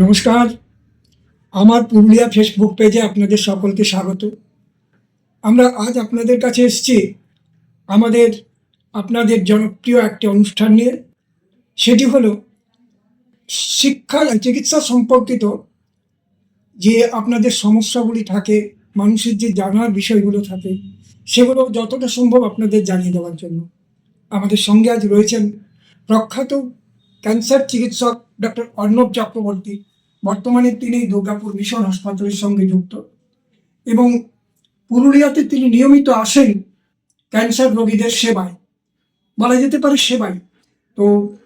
নমস্কার। আমার পুরুলিয়া ফেসবুক পেজে আপনাদের সকলকে স্বাগত। আমরা আজ আপনাদের কাছে এসেছি আমাদের, আপনাদের জনপ্রিয় একটি অনুষ্ঠান নিয়ে। সেটি হলো শিক্ষা চিকিৎসা সম্পর্কিত যে আপনাদের সমস্যাগুলি থাকে, মানুষের যে জানার বিষয়গুলো থাকে, সেগুলো যতটা সম্ভব আপনাদের জানিয়ে দেওয়ার জন্য। আমাদের সঙ্গে আজ রয়েছেন প্রখ্যাত ক্যান্সার চিকিৎসক ডক্টর অর্ণব চক্রবর্তী। বর্তমানে তিনি দুর্গাপুর মিশন হাসপাতালের সঙ্গে যুক্ত। এবং পুরুলিয়াতে তিনি নিয়মিত আসেন ক্যান্সার রোগীদের সেবায়। বলা যেতে পারে সেবায়। তো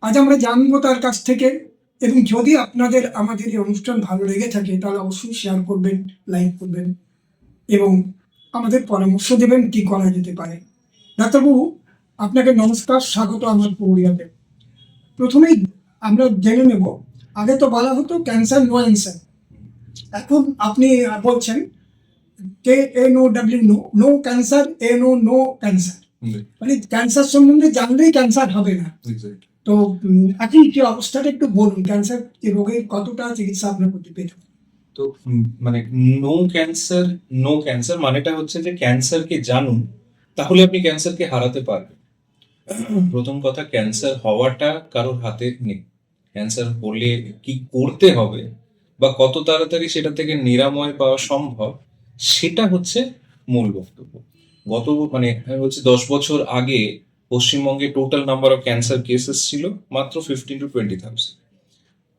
আজ আমরা জানব তার কাছ থেকে এবং যদি আপনাদের আমাদের এই অনুষ্ঠান ভালো লেগে থাকে, তাহলে অবশ্যই শেয়ার করবেন লাইক করবেন এবং আমাদের পরামর্শ দেবেন কি করা যেতে পারে। ডাক্তারবাবু, আপনাকে নমস্কার, স্বাগত আমার পুরুলিয়াতে। প্রথমেই আমরা জেনে নেব আগে তো বলা হতো ক্যান্সার নো অ্যান্সার এখন আপনি বলছেন কে a know W know no cancer a know no cancer মানে ক্যান্সার সম্বন্ধে জানলেই ক্যান্সার হবে না। তো এখন কি অবস্থাটা একটু বলুন ক্যান্সার রোগের কতটা চিকিৎসা আপনার প্রতি পেতে তো মানে নো ক্যান্সার নো ক্যান্সার মানেটা হচ্ছে যে ক্যান্সারকে জানুন তাহলে আপনি ক্যান্সারকে হারাতে পারবেন। প্রথম কথা ক্যান্সার হওয়াটা কারোর হাতে নেই। ক্যান্সার হলে কি করতে হবে বা কত তাড়াতাড়ি সেটা থেকে নিরাময় পাওয়া সম্ভব, সেটা হচ্ছে মূল বক্তব্য। গত মানে বলছি দশ বছর আগে পশ্চিমবঙ্গে total number of cancer cases ছিল মাত্র ফিফটিন টু টোয়েন্টি থাউজেন্ড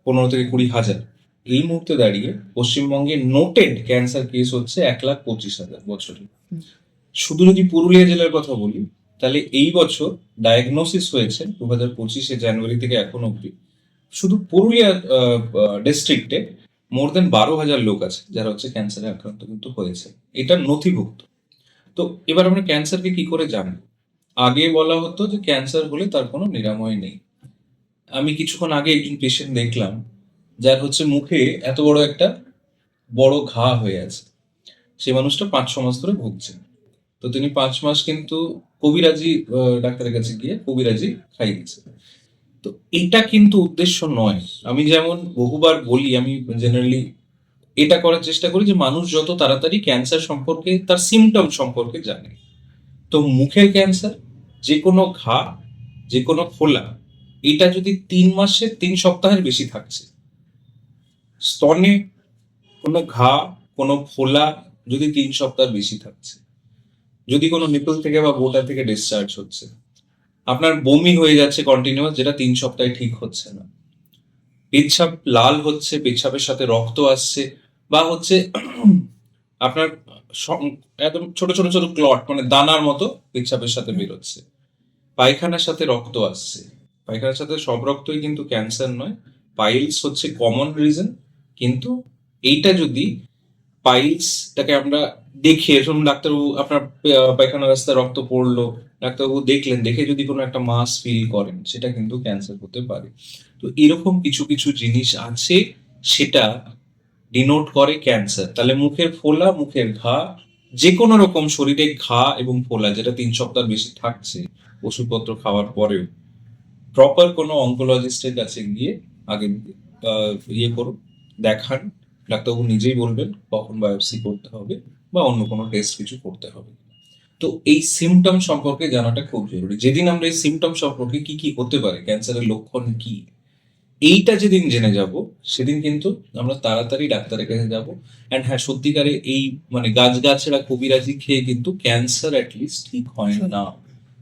পনেরো থেকে কুড়ি হাজার। এই মুহূর্তে দাঁড়িয়ে পশ্চিমবঙ্গে নোটেড ক্যান্সার কেস হচ্ছে এক লাখ পঁচিশ হাজার বছরে শুধু যদি পুরুলিয়া জেলার কথা বলি, তাহলে এই বছর ডায়াগনোসিস হয়েছে দু হাজার পঁচিশে জানুয়ারি থেকে এখন অব্দি শুধু পুরুলিয়া ডিস্ট্রিক্টে মোর দেন বারো হাজার লোক আছে যারা হচ্ছে ক্যান্সারে আক্রান্ত কিন্তু হয়েছে। এটা নথিভুক্ত। তো এবার আমরা ক্যান্সারকে কি করে জানব? আগে বলা হতো যে ক্যান্সার হলে তার কোনো নিরাময় নেই। আমি কিছুক্ষণ আগে একজন পেশেন্ট দেখলাম, যার হচ্ছে মুখে এত বড় একটা বড় ঘা হয়ে আছে। সে মানুষটা পাঁচ, ছ মাস ধরে ভুগছে। তো তিনি পাঁচ মাস কিন্তু কবিরাজি ডাক্তারের কাছে গিয়ে কবিরাজি খাইয়েছে তো এটা কিন্তু উদ্দেশ্য নয়। আমি যেমন বহুবার বলি, আমি জেনারেলি এটা করার চেষ্টা করি যে মানুষ যত তাড়াতাড়ি ক্যান্সার সম্পর্কে, তার সিমটম সম্পর্কে জানে। তো মুখের ক্যান্সার যে কোনো ঘা, যে কোনো ফোলা, এটা যদি তিন মাসে, তিন সপ্তাহের বেশি থাকছে, স্তনে কোনো ঘা, কোনো ফোলা যদি তিন সপ্তাহ বেশি থাকছে, যদি কোনো নিপল থেকে বা বোটা থেকে ডিসচার্জ হচ্ছে আপনার বমি হয়ে যাচ্ছে কন্টিনিউয়াস যেটা তিন সপ্তাহে ঠিক হচ্ছে না। পেচ্ছাপ লাল হচ্ছে, পেচ্ছাপের সাথে রক্ত আসছে, বা হচ্ছে আপনার একদম ছোট ছোট ছোট ক্লট মানে দানার মতো পেচ্ছাপের সাথে বেরোচ্ছে। পায়খানার সাথে রক্ত আসছে। পায়খানার সাথে সব রক্তই কিন্তু ক্যান্সার নয় পাইলস হচ্ছে কমন রিজন কিন্তু এইটা যদি পাইলসটাকে আমরা দেখে ধরুন ডাক্তারবাবু, আপনার পায়খানা রাস্তায় রক্ত পড়ল। ডাক্তারবাবু দেখলেন, দেখে যদি কোনো একটা মাস ফিল করেন, সেটা কিন্তু ক্যান্সার হতে পারে। তো এরকম কিছু কিছু জিনিস আছে, সেটা ডিনোট করে ক্যান্সার তাহলে মুখের ফোলা, মুখের ঘা যে কোনো রকম শরীরে ঘা এবং ফোলা, যেটা তিন সপ্তাহ বেশি থাকছে ওষুধপত্র খাওয়ার পরেও। প্রপার কোনো অঙ্কোলজিস্টের কাছে গিয়ে আগে ইয়ে করুন, দেখান। ডাক্তারবাবু নিজেই বলবেন কখন বায়োপসি করতে হবে। বা অন্য কোনো টেস্ট কিছু করতে হবে। তো এই সিমটম সম্পর্কে জানাটা খুব জরুরি। যেদিন আমরা এই সিমটম সম্পর্কে কি কি হতে পারে ক্যান্সারের লক্ষণ কি এইটা যেদিন জেনে যাব সেদিন কিন্তু আমরা তাড়াতাড়ি ডাক্তারের কাছে যাব। অ্যান্ড হ্যাঁ সত্যিকারে এই মানে গাছ গাছেরা কবিরাজি খেয়ে কিন্তু ক্যান্সার অ্যাটলিস্ট ঠিক হয় না।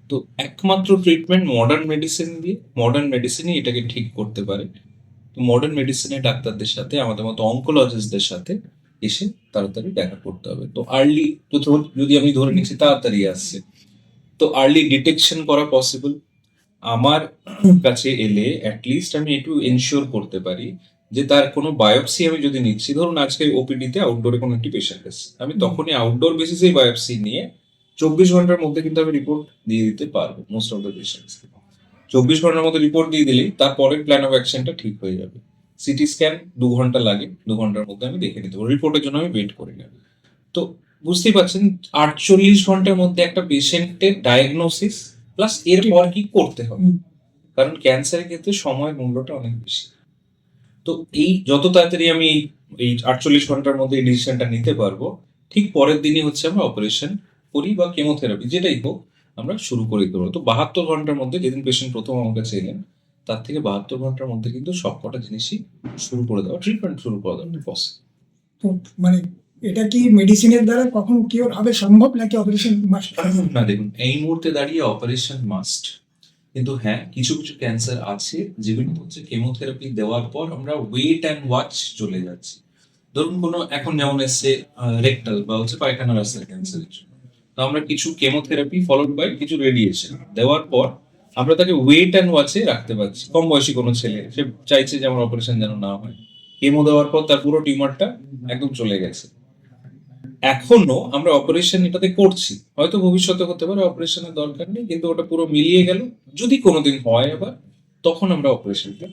তো একমাত্র ট্রিটমেন্ট মডার্ন মেডিসিন দিয়ে মডার্ন মেডিসিনই এটাকে ঠিক করতে পারে। তো মডার্ন মেডিসিনে ডাক্তারদের সাথে আমাদের মতো অঙ্কোলজিস্টদের সাথে এসে তাড়াতাড়ি দেখা করতে হবে। তো আর্লি তো যদি আমি ধরে নিচ্ছি তাড়াতাড়ি আসছে। তো আর্লি ডিটেকশন করা পসিবল আমার কাছে এলে অ্যাটলিস্ট আমি একটু এনশিওর করতে পারি যে তার কোনো বায়োপসি আমি যদি নিচ্ছি ধরুন আজকে ওপিডিতে আউটডোরে কোনো একটি পেশেন্ট এসছে। আমি তখনই আউটডোর বেসিসেই বায়োপসি নিয়ে চব্বিশ ঘণ্টার মধ্যে কিন্তু আমি রিপোর্ট দিয়ে দিতে পারব মোস্ট অফ দ্য পেশেন্টস চব্বিশ ঘণ্টার মধ্যে রিপোর্ট দিয়ে দিলেই তারপরের প্ল্যান অফ অ্যাকশনটা ঠিক হয়ে যাবে। সিটি স্ক্যান দু ঘণ্টা লাগে দু ঘণ্টার মধ্যে আমি দেখে নিতে পারব। রিপোর্টের জন্য আমি ওয়েট করি না তো বুঝতেই পারছেন আটচল্লিশ ঘণ্টার মধ্যে একটা পেশেন্টের ডায়াগনোসিস প্লাস এরপর কি করতে হবে? কারণ ক্যান্সারের ক্ষেত্রে সময় মূল্যটা অনেক বেশি। তো এই যত তাড়াতাড়ি আমি এই- এই আটচল্লিশ ঘণ্টার মধ্যে এই ডিসিশনটা নিতে পারব ঠিক পরের দিনই হচ্ছে আমরা অপারেশন করি বা কেমোথেরাপি যেটাই হোক আমরা শুরু করে দিতে পারব তো বাহাত্তর ঘণ্টার মধ্যে যেদিন পেশেন্ট প্রথম আমার কাছে এলেন তার থেকে বাহাত্তর ঘণ্টার মধ্যে কিন্তু সবকটা জিনিসই শুরু করে দেওয়া ট্রিটমেন্ট শুরু করে দেওয়া পসিবল তো মানে এটা কি মেডিসিনের দ্বারা কখনো কিওর হবে সম্ভব নাকি অপারেশন মাস্ট না দেখুন এই মুহূর্তে দাঁড়িয়ে অপারেশন মাস্ট কিন্তু হ্যাঁ কিছু কিছু ক্যান্সার আছে যেগুলো হচ্ছে কেমোথেরাপি দেওয়ার পর আমরা ওয়েট অ্যান্ড ওয়াচ চলে যাচ্ছি। ধরুন কোনো এখন যেমন এসছে রেকটাল বা হচ্ছে পায়খানা রাস্তার ক্যান্সারের জন্য। তো আমরা কিছু কেমোথেরাপি ফলোড বাই কিছু রেডিয়েশন দেওয়ার পর আমরা তাকে ওয়েট অ্যান্ড ওয়াচে রাখতে পারছি। কম বয়সী কোনো ছেলে, সে চাইছে যে আমার অপারেশন যেন না হয়। কেমো দেওয়ার পর তার পুরো টিউমারটা একদম চলে গেছে। এখনও আমরা অপারেশন এটাতে করছি। হয়তো ভবিষ্যতে হতে পারে অপারেশনের দরকার নেই, কিন্তু ওটা পুরো মিলিয়ে গেল। যদি কোনোদিন হয় আবার, তখন আমরা অপারেশনটা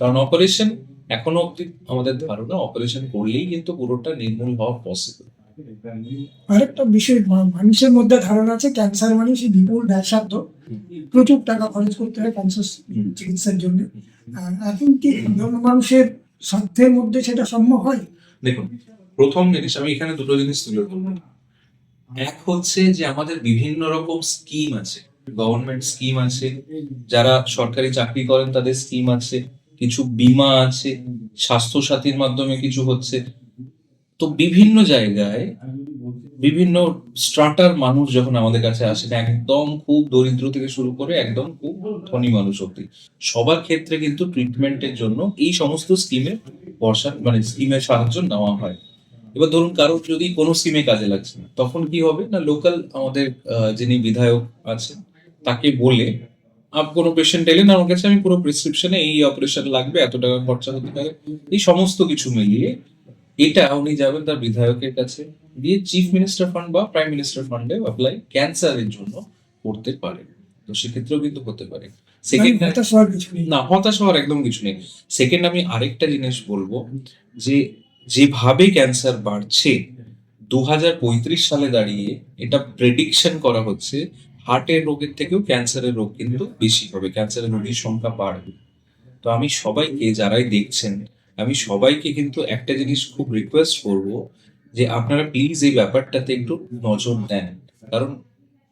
কারণ অপারেশন এখনও অব্দি আমাদের ধারণা অপারেশন করলেই কিন্তু পুরোটা নির্মূল হওয়া পসিবল আরেকটা বিষয় মানুষের মধ্যে ধারণা আছে ক্যান্সার মানে সেই বিপুল ব্যবসার্থ প্রচুর টাকা খরচ করতে হয় ক্যান্সার চিকিৎসার জন্য। এখন কি মানুষের স্বার্থের মধ্যে সেটা সম্ভব হয়? দেখুন প্রথম জিনিস আমি এখানে দুটো জিনিস তুলে ধরবো। এক হচ্ছে যে আমাদের বিভিন্ন রকম স্কিম আছে। গভর্নমেন্ট স্কিম আছে যারা সরকারি চাকরি করেন তাদের স্কিম আছে কিছু বিমা আছে স্বাস্থ্য সাথীর মাধ্যমে কিছু হচ্ছে তো বিভিন্ন জায়গায় বিভিন্ন স্ট্রাটার মানুষ যখন আমাদের কাছে আসেন, একদম খুব দরিদ্র থেকে শুরু করে একদম খুব ধনী মানুষ অব্দি সবার ক্ষেত্রে কিন্তু ট্রিটমেন্টের জন্য এই সমস্ত স্কিমের বর্ষা মানে স্কিমের সাহায্য নেওয়া হয়। এবার ধরুন কারোর যদি কোনো স্কিমে কাজে লাগছে না, তখন কি হবে না লোকাল আমাদের যিনি বিধায়ক আছেন, তাকে বলে, আপ কোনো পেশেন্ট এলেন, আমার কাছে আমি পুরো প্রেসক্রিপশনে এই অপারেশন লাগবে, এত টাকা খরচা হতে পারে। এই সমস্ত কিছু মিলিয়ে এটা উনি যাবেন তার বিধায়কের কাছে দিয়ে চিফ মিনিস্টার ফান্ড বা প্রাইম মিনিস্টার ফান্ডে অ্যাপ্লাই ক্যান্সারের জন্য করতে পারে তো সেক্ষেত্রেও কিন্তু হতে পারে। সেকেন্ড এটা সবার কিছু নেই। না হতাশ হওয়ার একদম কিছু নেই। সেকেন্ড আমি আরেকটা জিনিস বলব যে যেভাবে ক্যান্সার বাড়ছে দু হাজার পঁয়ত্রিশ সালে দাঁড়িয়ে এটা প্রেডিকশন করা হচ্ছে হার্টের রোগের থেকেও ক্যান্সারের রোগ কিন্তু বেশি হবে ক্যান্সারের রোগীর সংখ্যা বাড়বে। তো আমি সবাইকে যারাই দেখছেন আমি সবাইকে কিন্তু একটা জিনিস খুব রিকোয়েস্ট করব যে আপনারা প্লিজ এই ব্যাপারটাতে একটু নজর দেন। কারণ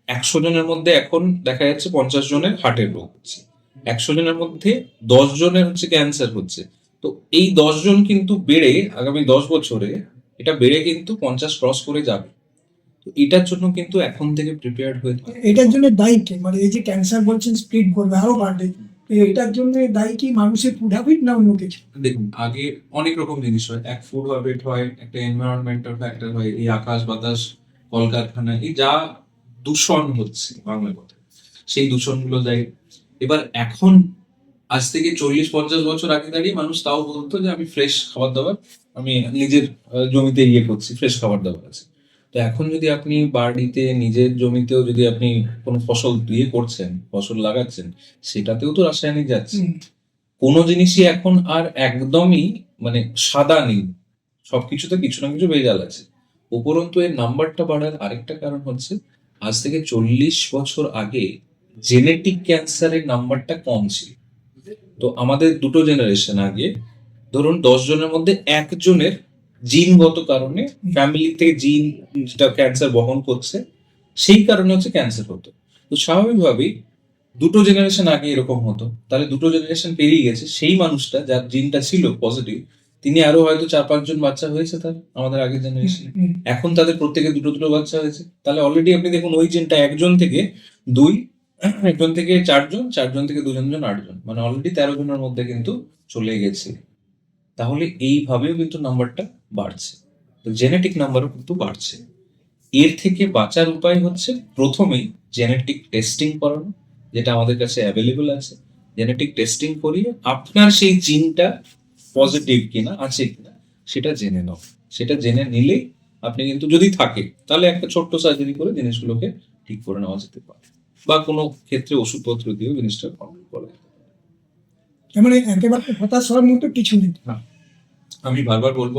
একশো জনের মধ্যে এখন দেখা যাচ্ছে পঞ্চাশ জনের হার্টের রোগ হচ্ছে। একশো জনের মধ্যে দশ জনের হচ্ছে ক্যান্সার হচ্ছে। তো এই দশ জন কিন্তু বেড়ে আগামী দশ বছরে এটা বেড়ে কিন্তু পঞ্চাশ ক্রস করে যাবে। তো এটার জন্য কিন্তু এখন থেকে প্রিপেয়ার্ড হয়ে এটার জন্য দায়ী মানে এই যে ক্যান্সার বলছেন স্প্লিট করবে আরও বাড়বে। এটার জন্য দায়ী কি মানুষের ফুড হ্যাবিট না অন্য কিছু? দেখুন, আগে অনেক রকম জিনিস হয়। এক ফুড হ্যাবিট হয়, একটা এনভায়রনমেন্টাল ফ্যাক্টর হয়, এই আকাশ বাতাস, কলকারখানা, এই যা দূষণ হচ্ছে বাংলা কথা সেই দূষণগুলো দেয়। এবার এখন, আজ থেকে চল্লিশ পঞ্চাশ বছর আগে দাঁড়িয়ে মানুষ তাও বলতো যে, আমি ফ্রেশ খাবার দাবার, আমি নিজের জমিতে ইয়ে করছি ফ্রেশ খাবার দাবার আছে। তো এখন যদি আপনি বাড়িতে নিজের জমিতেও যদি আপনি কোনো ফসল দিয়ে করছেন ফসল লাগাচ্ছেন সেটাতেও তো রাসায়নিক যাচ্ছে। কোনো জিনিসই এখন আর একদমই মানে সাদা নেই। সবকিছুতে কিছু না কিছু ভেজাল আছে। উপরন্তু এর নাম্বারটা বাড়ার আরেকটা কারণ হচ্ছে আজ থেকে চল্লিশ বছর আগে জেনেটিক ক্যান্সারের নাম্বারটা কম ছিল। তো আমাদের দুটো জেনারেশন আগে ধরুন দশ জনের মধ্যে একজনের জিনগত কারণে ফ্যামিলি থেকে জিন যেটা ক্যান্সার বহন করছে সেই কারণে হচ্ছে ক্যান্সার হতো। তো স্বাভাবিকভাবেই দুটো জেনারেশন আগে এরকম হতো। তাহলে দুটো জেনারেশন পেরিয়ে গেছে সেই মানুষটা যার জিনটা ছিল পজিটিভ তিনি আরও হয়তো চার পাঁচজন বাচ্চা হয়েছে তার আমাদের আগের জেনারেশন এখন তাদের প্রত্যেকে দুটো দুটো বাচ্চা হয়েছে। তাহলে অলরেডি আপনি দেখুন ওই জিনটা একজন থেকে দুই একজন থেকে চারজন চারজন থেকে দুজন জন আটজন। মানে অলরেডি তেরো জনের মধ্যে কিন্তু চলে গেছে। তাহলে এইভাবেও কিন্তু নাম্বারটা বাড়ছে। তো জেনেটিক নাম্বারও কিন্তু বাড়ছে। এর থেকে বাঁচার উপায় হচ্ছে প্রথমেই জেনেটিক টেস্টিং করানো, যেটা আমাদের কাছে অ্যাভেলেবল আছে। জেনেটিক টেস্টিং করিয়ে আপনার সেই জিনটা পজিটিভ কিনা, আছে কিনা, সেটা জেনে নাও। সেটা জেনে নিলেই আপনি কিন্তু যদি থাকে, তাহলে একটা ছোট্ট সার্জারি করে জিনিসগুলোকে ঠিক করে নেওয়া যেতে পারে। বা কোনো ক্ষেত্রে ওষুধপত্র দিয়েও জিনিসটা কন্ট্রোল করা যেতে পারে। তার মানে একেবারে হতাশ হওয়ার মতো কিছু নেই। আমি বারবার বলব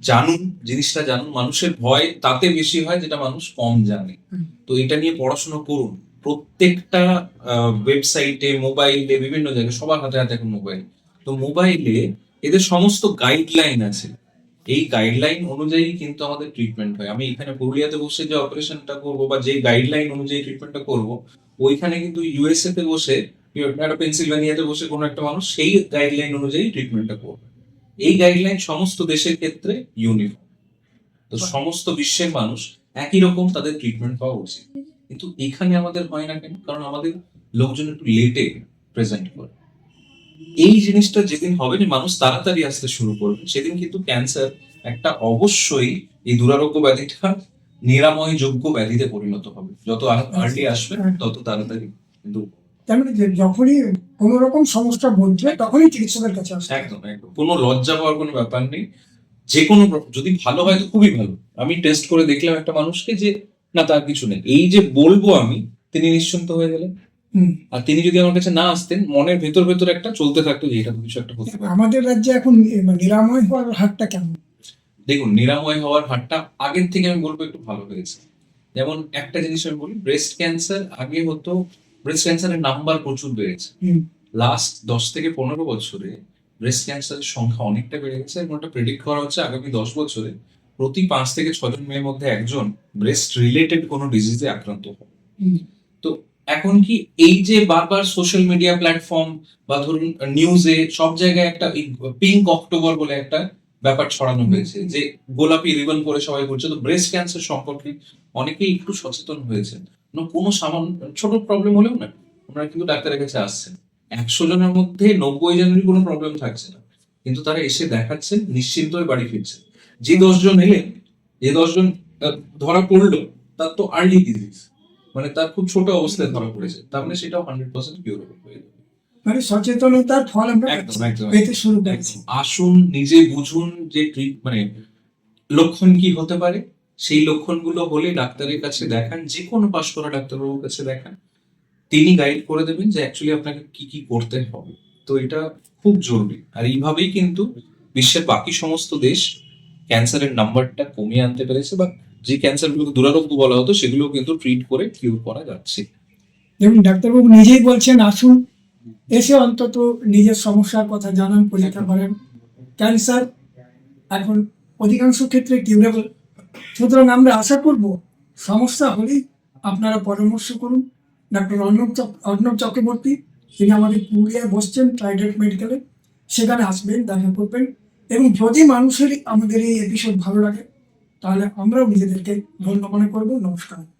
জানুন জিনিসটা জানুন মানুষের ভয় তাতে বেশি হয় যেটা মানুষ কম জানে। তো এটা নিয়ে পড়াশোনা করুন। প্রত্যেকটা ওয়েবসাইটে মোবাইলে বিভিন্ন জায়গায় সবার হাতে হাতে এখন মোবাইল তো মোবাইলে এদের সমস্ত গাইডলাইন আছে। এই গাইডলাইন অনুযায়ী কিন্তু আমাদের ট্রিটমেন্ট হয়। আমি এখানে পুরুলিয়াতে বসে যে অপারেশনটা করব বা যে গাইডলাইন অনুযায়ী ট্রিটমেন্টটা করব ওইখানে কিন্তু ইউএসএ তে বসে একটা পেনসিলভেনিয়াতে বসে কোনো একটা মানুষ সেই গাইডলাইন অনুযায়ী ট্রিটমেন্টটা করবে। এই গাইডলাইন সমস্ত দেশের ক্ষেত্রে ইউনিফর্ম তো সমস্ত বিশ্বের মানুষ একই রকম তাদের ট্রিটমেন্ট পাওয়া উচিত। কিন্তু এখানে আমাদের হয় না কেন? কারণ আমাদের লোকজন একটু লেটে প্রেজেন্ট করে। এই জিনিসটা যেদিন হবে না মানুষ তাড়াতাড়ি আসতে শুরু করবে। সেদিন কিন্তু ক্যান্সার একটা অবশ্যই এই দুরারোগ্য ব্যাধিটা নিরাময় যোগ্য ব্যাধিতে পরিণত হবে। যত আর্লি আসবে তত তাড়াতাড়ি কিন্তু তার মানে যখনই কোনো রকম সমস্যা বলছে তখনই চিকিৎসকের কাছে হবে। একদম একদম। কোনো লজ্জা পাওয়ার কোনো ব্যাপার নেই। যে কোনো যদি ভালো হয় তো খুবই ভালো। আমি টেস্ট করে দেখলাম একটা মানুষকে যে না তার কিছু নেই। এই যে বলব আমি তিনি নিশ্চিন্ত হয়ে গেলেন। আর তিনি যদি আমার কাছে না আসতেন মনের ভেতর ভেতর একটা চলতে থাকতো যে এটা কিছু একটা হতে পারে। আমাদের রাজ্যে এখন মানে নিরাময় হওয়ার হারটা কেমন? দেখুন নিরাময় হওয়ার হারটা আগের থেকে আমি বলব একটু ভালো হয়েছে। যেমন একটা জিনিস আমি বলি ব্রেস্ট ক্যান্সার আগে হতো ব্রেস্ট ক্যান্সারের নাম্বার প্রচুর বেড়েছে। লাস্ট দশ থেকে পনেরো বছরে ব্রেস্ট ক্যান্সারের সংখ্যা অনেকটা বেড়ে গেছে এবং ওটা প্রেডিক্ট করা হচ্ছে আগামী দশ বছরে প্রতি পাঁচ থেকে ছজন মেয়ের মধ্যে একজন ব্রেস্ট রিলেটেড কোনো ডিজিজে আক্রান্ত হবে হুম। এখন কি এই যে বারবার সোশ্যাল মিডিয়া প্ল্যাটফর্ম বা ধরুন নিউজে সব জায়গায় একটা পিঙ্ক অক্টোবর বলে একটা ব্যাপার ছড়ানো হয়েছে যে গোলাপি রিবন পরে সবাই বলছে তো ব্রেস্ট ক্যান্সার সম্পর্কে অনেকেই একটু সচেতন হয়েছেন না কোনো সামান্য ছোট প্রবলেম হলেও না ওনারা কিন্তু ডাক্তারের কাছে আসছেন। একশো জনের মধ্যে নব্বই জনেরই কোনো প্রবলেম থাকছে না। কিন্তু তারা এসে দেখাচ্ছেন নিশ্চিন্ত হয়ে বাড়ি ফিরছেন। যে দশজন এলেন যে দশজন ধরা পড়ল তার তো আর্লি ডিজিজ মানে তার খুব ছোট অবস্থায় ধরা পড়েছে। তার মানে সেটাও হান্ড্রেড পার্সেন্ট কিউরেবল হয়ে যাবে মানে সচেতনতার ফল আমরা পেতে শুরু করেছি। আসুন নিজে বুঝুন যে মানে লক্ষণ কি হতে পারে। সেই লক্ষণগুলো হলে ডাক্তারের কাছে দেখান যে কোনো পাশ করা ডাক্তারবাবুর কাছে দেখান। তিনি গাইড করে দেবেন যে অ্যাকচুয়ালি আপনাকে কি কি করতে হবে। তো এটা খুব জরুরি। আর এইভাবেই কিন্তু বিশ্বের বাকি সমস্ত দেশ ক্যান্সারের নাম্বারটা কমিয়ে আনতে পেরেছে বা যে ক্যান্সারগুলোকে দুরারোগ্য বলা হতো সেগুলো কিন্তু ট্রিট করে কিউর করা যাচ্ছে। যেমন ডাক্তারবাবু নিজেই বলছেন, আসুন, এসে অন্তত নিজের সমস্যার কথা জানান, পরীক্ষা করেন। ক্যান্সার এখন অধিকাংশ ক্ষেত্রে কিউরেবল সুতরাং আমরা আশা করব সমস্যা হলেই আপনারা পরামর্শ করুন। ডাক্তার অর্ণব অর্ণব চক্রবর্তী, তিনি আমাদের পুরুলিয়ায় বসছেন প্রাইভেট মেডিকেলে সেখানে আসবেন, দেখা করবেন। এবং যদি মানুষের আমাদের এই এপিসোড ভালো লাগে, তাহলে আমরাও নিজেদেরকে ধন্য মনে করব। নমস্কার।